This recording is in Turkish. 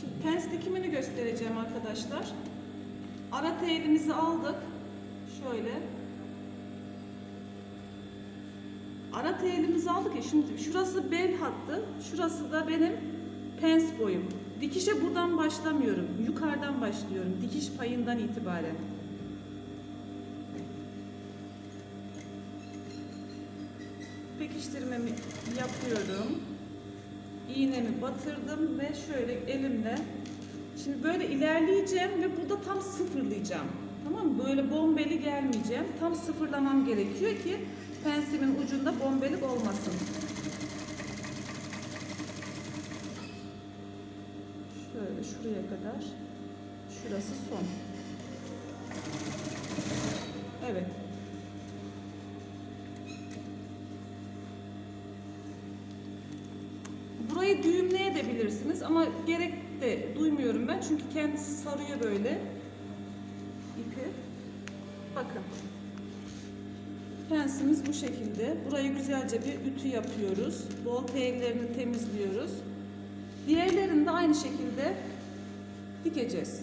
Şimdi pens dikimini göstereceğim arkadaşlar. Ara telimizi aldık. Şöyle. Ara telimizi aldık ya şimdi şurası bel hattı. Şurası da benim pens boyum. Dikişe buradan başlamıyorum. Yukarıdan başlıyorum. Dikiş payından itibaren. Pekiştirmemi yapıyorum. İğnemi batırdım ve şöyle elimle Şimdi böyle ilerleyeceğim ve burada tam sıfırlayacağım. Tamam mı? Böyle bombeli gelmeyeceğim. Tam sıfırlamam gerekiyor ki pensimin ucunda bombelik olmasın. Şöyle şuraya kadar. Şurası son. Burayı düğümleyebilirsiniz ama gerek de duymuyorum ben çünkü kendisi sarıyor böyle ipi. Bakın. Pensimiz bu şekilde. Burayı güzelce bir ütü yapıyoruz. Bol tellerini temizliyoruz. Diğerlerini de aynı şekilde dikeceğiz.